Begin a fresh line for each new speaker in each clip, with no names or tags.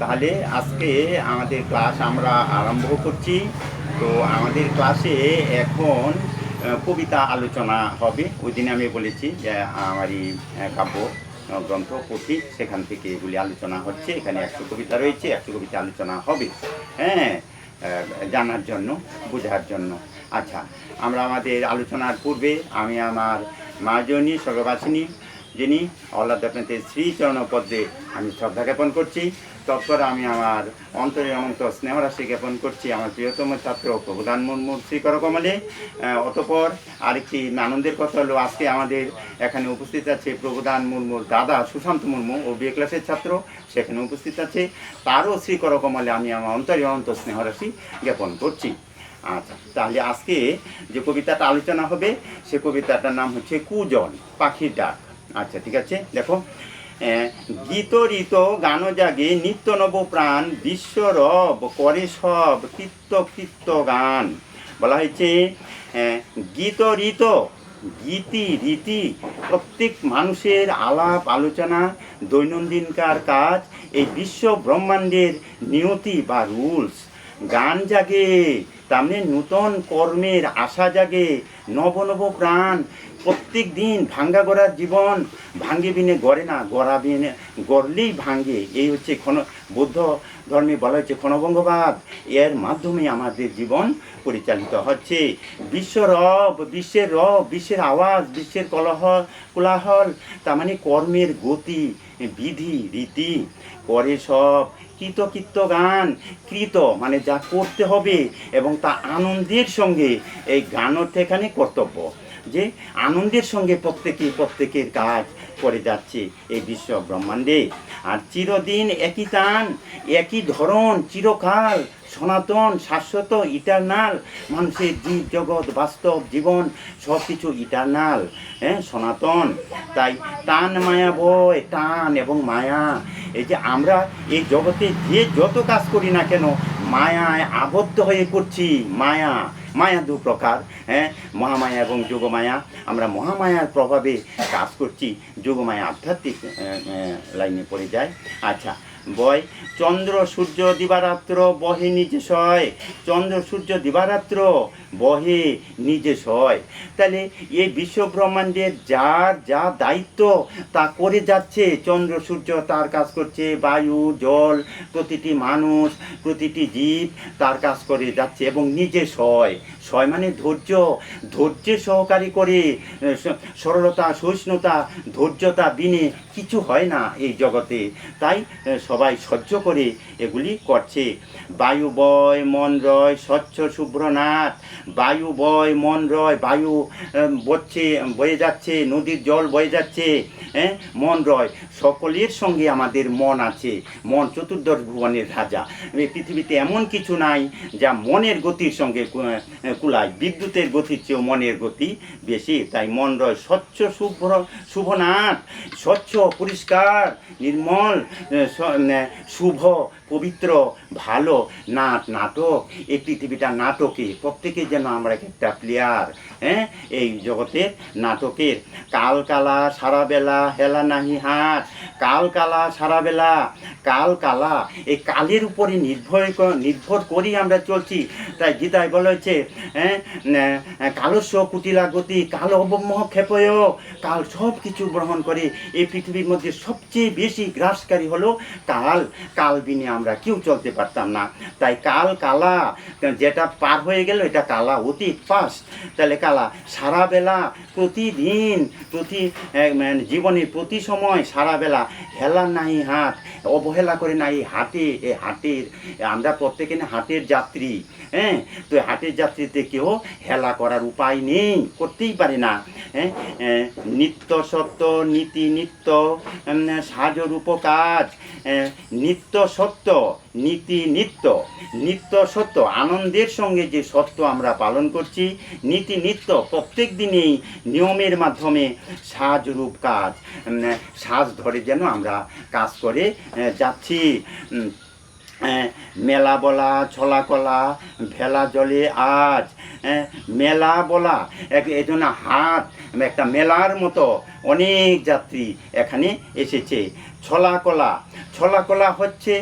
তাহলে আজকে আমাদের ক্লাস আমরা আরম্ভ করছি। তো আমাদের ক্লাসে এখন কবিতা আলোচনা হবে। ওই দিনে আমি বলেছি যে আমারই কাব্য গ্রন্থ পুঁথি সেখান থেকে এগুলি আলোচনা হচ্ছে। এখানে একশো কবিতা রয়েছে, একশো কবিতা আলোচনা হবে হ্যাঁ জানার জন্য, বোঝার জন্য। আচ্ছা আমরা আমাদের আলোচনার পূর্বে আমি আমার মাজনী, স্বর্গবাসিনী যিনি অল্লাহ আপনাদের শ্রীচরণ পদ্মে আমি শ্রদ্ধা জ্ঞাপন করছি। তৎপর আমি আমার অন্তরে অনন্ত স্নেহরাশি জ্ঞাপন করছি আমার প্রিয়তম ছাত্র প্রভুদান মুর্মু শ্রীকর কমলে আহ, অতঃপর আরেকটি আনন্দের কথা হলো আজকে আমাদের এখানে উপস্থিত আছে প্রভুদান মুর্মুর দাদা সুশান্ত মুর্মু ও বিএ ক্লাসের ছাত্র সেখানে উপস্থিত আছে। তারও শ্রীকর কমলে আমি আমার অন্তরে অনন্ত স্নেহরাশি জ্ঞাপন করছি। আচ্ছা তাহলে আজকে যে কবিতাটা আলোচনা হবে সে কবিতাটার নাম হচ্ছে কুজন পাখির ডাক। আচ্ছা ঠিক আছে। দেখো আহ, গীত ঋত গান জাগে নিত্য নব প্রাণ বিশ্ব রব করে সব কীর্ত কীর্ত গান। বলা হয়েছে আহ, গীত ঋত গীতি রীতি প্রত্যেক মানুষের আলাপ আলোচনা দৈনন্দিনকার কাজ এই বিশ্ব ব্রহ্মাণ্ডের নিয়তি বা রুলস। গান জাগে তার মানে নূতন কর্মের আশা জাগে, নব নব প্রাণ। প্রত্যেক দিন ভাঙ্গা গড়ার জীবন ভাঙ্গে বিনে গড়ে না, গড়া বিনে গড়লেই ভাঙ্গে। এই হচ্ছে ক্ষণ বৌদ্ধ ধর্মে বলা হচ্ছে ক্ষণভঙ্গবাদ এর মাধ্যমে আমাদের জীবন পরিচালিত হচ্ছে। বিশ্ব রব, বিশ্বের রব, বিশ্বের আওয়াজ, বিশ্বের কলহ কোলাহল, তার মানে কর্মের গতি, বিধি, রীতি। করে সব কৃত কৃত গান, কৃত মানে যা করতে হবে এবং তা আনন্দের সঙ্গে এই গান হচ্ছে এখানে কর্তব্য। যে আনন্দের সঙ্গে প্রত্যেকে প্রত্যেকের কাজ করে যাচ্ছে এই বিশ্ব ব্রহ্মাণ্ডে। আর চিরদিন একই টান, একই ধরন, চিরকাল সনাতন, শাশ্বত ইটারনাল মানুষের জীব জগৎ, বাস্তব জীবন সব কিছু ইটারনাল হ্যাঁ সনাতন। তাই টান মায়া ভয় টান এবং মায়া এই যে আমরা এই জগতে যে যত কাজ করি না কেন, মায়ায় আবদ্ধ হয়ে করছি মায়া মায়া দু প্রকার হ্যাঁ? মহামায়া এবং যোগমায়া। আমরা মহামায়ার প্রভাবে কাজ করছি। যোগমায়া আধ্যাত্মিক লাইনে পড়ে যায়। আচ্ছা বয়, চন্দ্র, সূর্য, দিবারাত্র, বহে নিজে সয়। চন্দ্র, সূর্য, দিবারাত্র, বহে নিজে সয়। তাহলে এই বিশ্বব্রহ্মাণ্ডের যার যা দায়িত্ব, তা করে যাচ্ছে চন্দ্র, সূর্য, তার কাজ করছে বায়ু, জল, প্রতিটি মানুষ, প্রতিটি জীব তার কাজ করে যাচ্ছে এবং নিজে সয়। সয় মানে ধৈর্য। ধৈর্যের সহকারী করে সরলতা, সহিষ্ণুতা, ধৈর্যতা বিনে কিছু হয় না এই জগতে। তাই সবাই সহ্য করে এগুলি করছে। বায়ু, বয়, মন, রয়, স্বচ্ছ শুভ্রনাথ বায়ু, বয়, মন, রয়, বায়ু বচ্ছে, বয়ে যাচ্ছে, নদীর জল বয়ে যাচ্ছে হ্যাঁ মন, রয়। সকলের সঙ্গে আমাদের মন আছে। মন চতুর্দশ ভুবনের রাজা। পৃথিবীতে এমন কিছু নাই যা মনের গতির সঙ্গে কুলায়। বিদ্যুতের গতির চেয়েও মনের গতি বেশি, তাই মন রয় স্বচ্ছ, শুভ্র, শুভনাথ, স্বচ্ছ, পরিষ্কার, নির্মল শুভ, পবিত্র ভালো নাট নাটক এই পৃথিবীটা নাটকে প্রত্যেকে যেন আমরা একটা প্লেয়ার হ্যাঁ? এই জগতের নাটকের। কাল কালা সারা বেলা হেলা নাহি হাত কাল কালা সারা বেলা কাল কালা এই কালের উপরে নির্ভর নির্ভর করেই আমরা চলছি। তাই গীতায় বলা হয়েছে হ্যাঁ? আহ, কালস্য কুটিলা গতি কাল অবমোহ ক্ষেপয় কাল সব কিছু গ্রহণ করে। এই পৃথিবীর মধ্যে সবচেয়ে বেশি গ্রাসকারী হলো কাল। কাল বিনে আমরা কেউ চলতে পারতাম না। তাই কাল কালা, যেটা পার হয়ে গেল, এটা কালা অতীত পাস তাহলে কালা সারা বেলা প্রতিদিন প্রতি মানে জীবনের প্রতি সময় সারা বেলা হেলা নাই হাত, অবহেলা করে নাই হাটে এই হাটের, আমরা প্রত্যেকে হাটের যাত্রী হ্যাঁ তো হাটের যাত্রীতে কেউ হেলা করার উপায় নেই, করতেই পারে না হ্যাঁ নিত্য সত্য, নীতি নিত্য সাজরূপ কাজ নিত্য সত্য, নীতি নিত্য। নিত্য সত্য, আনন্দের সঙ্গে যে সত্য আমরা পালন করছি, নীতি নিত্য প্রত্যেক দিনেই নিয়মের মাধ্যমে সাজরূপ কাজ সাজ ধরে যেন আমরা কাজ করে যাচ্ছি। মেলা বলা, ছলা কলা, ভেলা জলে আজ মেলা বলা, এক এই জন্য হাত, একটা মেলার মতো অনেক যাত্রী এখানে এসেছে। ছলা কলা ছলা কলা হচ্ছে,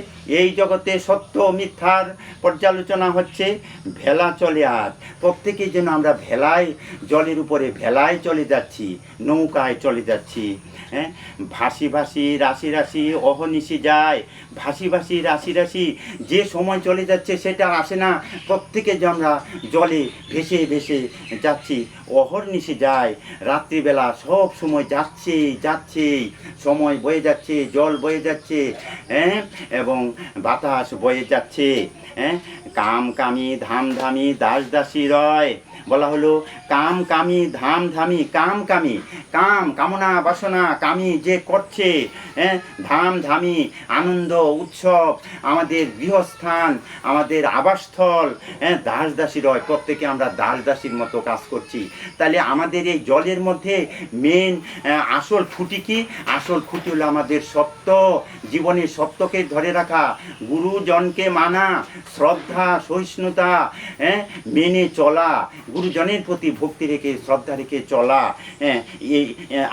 এই জগতে সত্য মিথ্যার পর্যালোচনা হচ্ছে, ভেলা চলে আজ প্রত্যেকেই যেন আমরা ভেলায়, জলের উপরে ভেলায় চলে যাচ্ছি, নৌকায় চলে যাচ্ছি। হ্যাঁ? ভাসি ভাসি, রাশি রাশি, অহনিশি যায়। ভাসি ভাসি, রাশি রাশি, যে সময় চলে যাচ্ছে সেটা আসে না। প্রত্যেকে যে আমরা জলে ভেসে ভেসে যাচ্ছি, অহর্নিশি যায়। রাত্রিবেলা সব সময় যাচ্ছে যাচ্ছে সময় বয়ে যাচ্ছে, জল বয়ে যাচ্ছে হ্যাঁ? এবং বাতাস বয়ে যাচ্ছে হ্যাঁ? কাম কামি, ধাম ধামি, দাস দাসী রয়। বলা হলো, কাম কামি, ধাম ধামি, কাম কামি, কাম কামনা বাসনা কামি যে করছে হ্যাঁ? ধাম ধামি, আনন্দ, উৎসব, আমাদের গৃহস্থান, আমাদের আবাসস্থল হ্যাঁ? দাস দাসী রয়, প্রত্যেকে আমরা দাস দাসীর মতো কাজ করছি। তাহলে আমাদের এই জলের মধ্যে মেন আসল খুঁটি কি? আসল খুঁটি হলো আমাদের সত্য, জীবনের সত্যকে ধরে রাখা, গুরুজনকে মানা, শ্রদ্ধা, সহিষ্ণুতা হ্যাঁ? মেনে চলা গুরুজনের প্রতি ভক্তি রেখে, শ্রদ্ধা রেখে চলা হ্যাঁ এই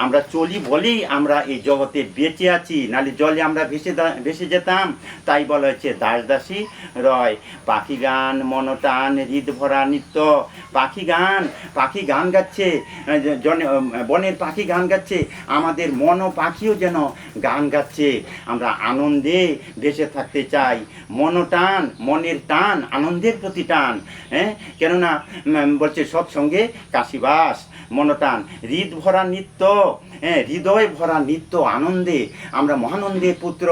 আমরা চলি বলেই আমরা এই জগতে বেঁচে আছি। নাহলে জলে আমরা ভেসে ভেসে যেতাম, তাই বলা হচ্ছে দাস দাসী রয়। পাখি গান, মনটান, হৃদ ভরা নৃত্য, পাখি গান পাখি গান গাচ্ছে বনের পাখি গান গাচ্ছে, আমাদের মন পাখিও যেন গান গাচ্ছে। আমরা আনন্দে ভেসে থাকতে চাই। মনটান, মনের টান, আনন্দের প্রতি টান হ্যাঁ কেননা বলছে সৎসঙ্গে কাশিবাস, মনটান হৃদ ভরা নিত্য হ্যাঁ হৃদয় ভরা নিত্য আনন্দে। আমরা মহানন্দে পুত্র,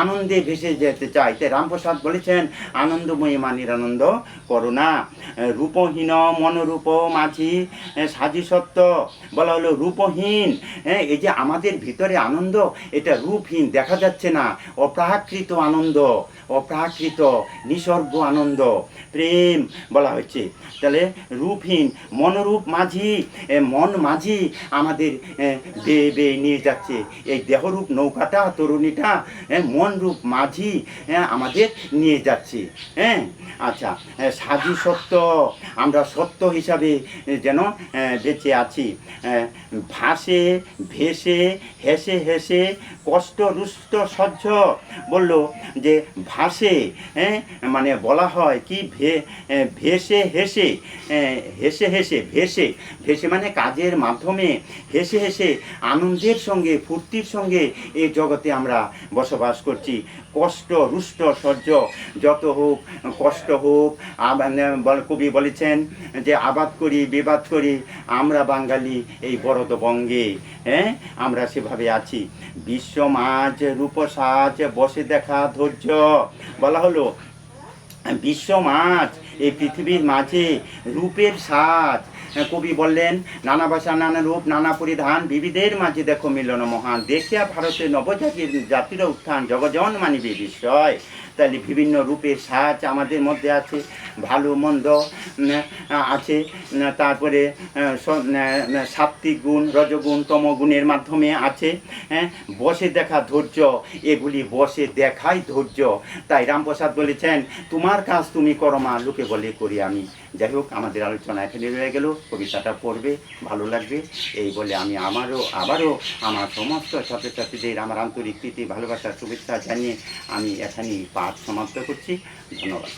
আনন্দে ভেসে যেতে চাই। তাই রামপ্রসাদ বলেছেন, আনন্দময়ী মানির আনন্দ করুণা রূপহীন মনোরূপ মাঝি সাজি সত্য। বলা হলো, রূপহীন হ্যাঁ এই যে আমাদের ভিতরে আনন্দ, এটা রূপহীন, দেখা যাচ্ছে না। অপ্রাকৃত আনন্দ, অপ্রাকৃত নিসর্গ আনন্দ, প্রেম বলা হয়েছে। তাহলে রূপহীন মনোরূপ মাঝি মন মাঝি আমাদের বেয়ে বেয়ে নিয়ে যাচ্ছে। এই দেহরূপ নৌকাটা তরুণীটা এ, মন রূপ মাঝি আমাদের নিয়ে যাচ্ছে। হ্যাঁ আচ্ছা সাজি সত্য। আমরা সত্য হিসাবে যেন বেঁচে আছি। ভাসে ভেসে হেসে হেসে কষ্ট রুষ্ট সহ্য বলল যে ভাসে মানে বলা হয় কি? ভে ভেসে হেসে হেসে হেসে, ভেসে ভেসে মানে কাজের মাধ্যমে হেসে হেসে আনন্দের সঙ্গে, ফুর্তির সঙ্গে এই জগতে আমরা বসবাস করছি। কষ্ট, রুষ্ট, সহ্য, যত হোক, কষ্ট হোক কবি বলেছেন যে আবাদ করি, বিবাদ করি, আমরা বাঙালি এই বরদবঙ্গে হ্যাঁ? আমরা সেভাবে আছি। বিশ্ব মাঝ রূপসাজ বসে দেখা ধৈর্য। বলা হলো, বিশ্ব মাছ এই পৃথিবীর মাঝে রূপের সাজ কবি বললেন, নানা ভাষা, নানা রূপ, নানা পরিধান, বিবিধের মাঝে দেখো মিলন মহান। দেখিয়া ভারতের নবজাতির জাতির উত্থান, জগজন মানিবে বিস্ময়। তাহলে বিভিন্ন রূপের সাজ আমাদের মধ্যে আছে, ভালো, মন্দ আছে তারপরে সাত্বিক গুণ, রজগুণ, তমগুণের মাধ্যমে আছে হ্যাঁ? বসে দেখা ধৈর্য, এগুলি বসে দেখাই ধৈর্য। তাই রামপ্রসাদ বলেছেন, তোমার কাজ তুমি করো মা। লোকে বলে, করি আমি। যাই হোক, আমাদের আলোচনা এখানে রয়ে গেল, কবিতাটা পড়বে, ভালো লাগবে। এই বলে আমি আমারও, আবারও আমার সমস্ত ছাত্রছাত্রীদের আমার আন্তরিক প্রীতি ভালোবাসার শুভেচ্ছা জানিয়ে আমি এখানেই পাঠ সমাপ্ত করছি ধন্যবাদ।